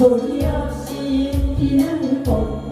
소리 없이 피는 꽃.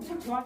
엄청 좋아.